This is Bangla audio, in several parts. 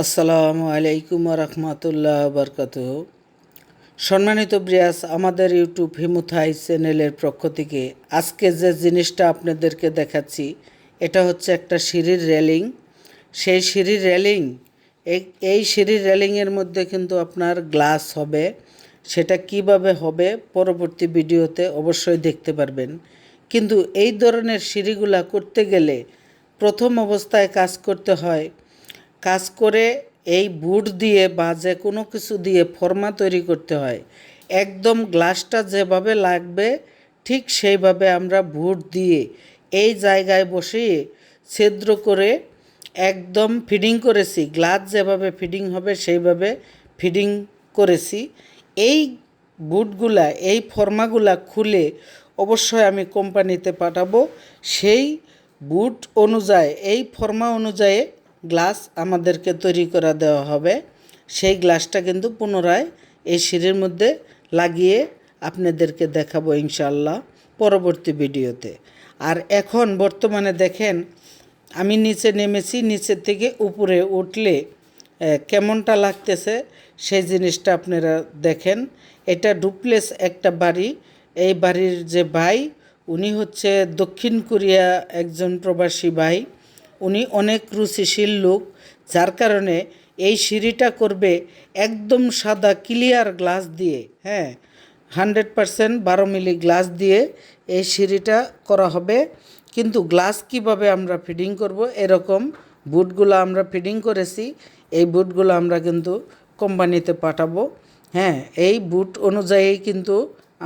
আসসালামু আলাইকুম রহমতুল্লাহ বরকাত সম্মানিত ব্রিয়াস আমাদের ইউটিউব হিমুথাই চ্যানেলের পক্ষ থেকে আজকে যে জিনিসটা আপনাদেরকে দেখাচ্ছি, এটা হচ্ছে একটা সিঁড়ির রেলিং। সেই সিঁড়ির রেলিং, এই সিঁড়ির রেলিংয়ের মধ্যে কিন্তু আপনার গ্লাস হবে। সেটা কীভাবে হবে পরবর্তী ভিডিওতে অবশ্যই দেখতে পারবেন। কিন্তু এই ধরনের সিঁড়িগুলা করতে গেলে প্রথম অবস্থায় কাজ করতে হয় কাজ করে এই বুট দিয়ে বা যে কোনো কিছু দিয়ে ফর্মা তৈরি করতে হয়। একদম গ্লাসটা যেভাবে লাগবে, ঠিক সেইভাবে আমরা বুট দিয়ে এই জায়গায় বসিয়ে ছিদ্র করে একদম ফিডিং করেছি। গ্লাস যেভাবে ফিডিং হবে সেইভাবে ফিডিং করেছি। এই বুটগুলা, এই ফর্মাগুলা খুলে অবশ্যই আমি কোম্পানিতে পাঠাবো। সেই বুট অনুযায়ী, এই ফর্মা অনুযায়ী গ্লাস আমাদেরকে তৈরি করা দেওয়া হবে। সেই গ্লাসটা কিন্তু পুনরায় এই সিঁড়ির মধ্যে লাগিয়ে আপনাদেরকে দেখাবো ইনশাল্লাহ পরবর্তী ভিডিওতে। আর এখন বর্তমানে দেখেন, আমি নিচে নেমেছি নিচের থেকে উপরে উঠলে কেমনটা লাগতেছে সেই জিনিসটা আপনারা দেখেন। এটা ডুপ্লেস একটা বাড়ি। এই বাড়ির যে ভাই, উনি হচ্ছে দক্ষিণ কোরিয়া একজন প্রবাসী ভাই। উনি অনেক রুচিশীল লোক, যার কারণে এই সিঁড়িটা করবে একদম সাদা ক্লিয়ার গ্লাস দিয়ে হ্যাঁ হান্ড্রেড পারসেন্ট বারো মিলি গ্লাস দিয়ে এই সিঁড়িটা করা হবে। কিন্তু গ্লাস কীভাবে আমরা ফিডিং করব এরকম বুটগুলো আমরা ফিডিং করেছি, এই বুটগুলো আমরা কিন্তু কোম্পানিতে পাঠাবো। হ্যাঁ এই বুট অনুযায়ী কিন্তু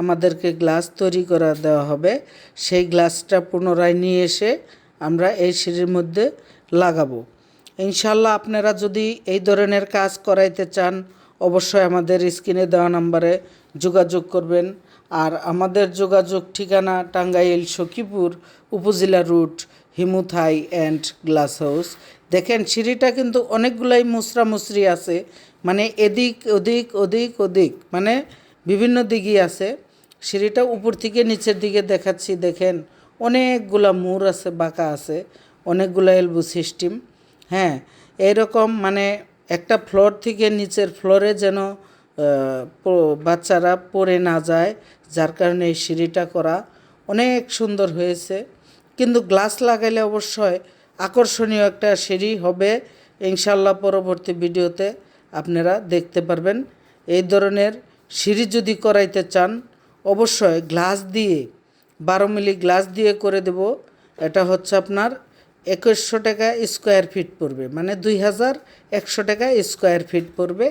আমাদেরকে গ্লাস তৈরি করা দেওয়া হবে। সেই গ্লাসটা পুনরায় নিয়ে এসে আমরা এই সিঁড়ির মধ্যে লাগাবো। ইনশাল্লাহ আপনারা যদি এই ধরনের কাজ করাইতে চান, অবশ্যই আমাদের স্ক্রিনে দেওয়া নাম্বারে যোগাযোগ করবেন। আর আমাদের যোগাযোগ ঠিকানা টাঙ্গাইল সখীপুর উপজেলা রুট হিমুথাই অ্যান্ড গ্লাস হাউস। দেখেন, সিঁড়িটা কিন্তু অনেকগুলাই মুসরা মুসরি আছে মানে এদিক, ওদিক ওদিক ওদিক মানে বিভিন্ন দিকই আছে। সিঁড়িটা উপর থেকে নিচের দিকে দেখাচ্ছি, দেখেন। অনেকগুলা মুর আছে, বাঁকা আছে, অনেকগুলা এলবু সিস্টেম। হ্যাঁ এরকম মানে একটা ফ্লোর থেকে নিচের ফ্লোরে যেন বাচ্চারা পড়ে না যায়, যার কারণে এই সিঁড়িটা করা অনেক সুন্দর হয়েছে। কিন্তু গ্লাস লাগাইলে অবশ্যই আকর্ষণীয় একটা সিঁড়ি হবে। ইনশাল্লাহ পরবর্তী ভিডিওতে আপনারা দেখতে পারবেন। এই ধরনের সিঁড়ি যদি করাইতে চান, অবশ্যই গ্লাস দিয়ে বারো মিলি গ্লাস দিয়ে করে দেব। এটা হচ্ছে আপনার একুশশো টাকা স্কোয়ার ফিট পড়বে। মানে দুই হাজার একশো টাকা স্কোয়ার ফিট পড়বে।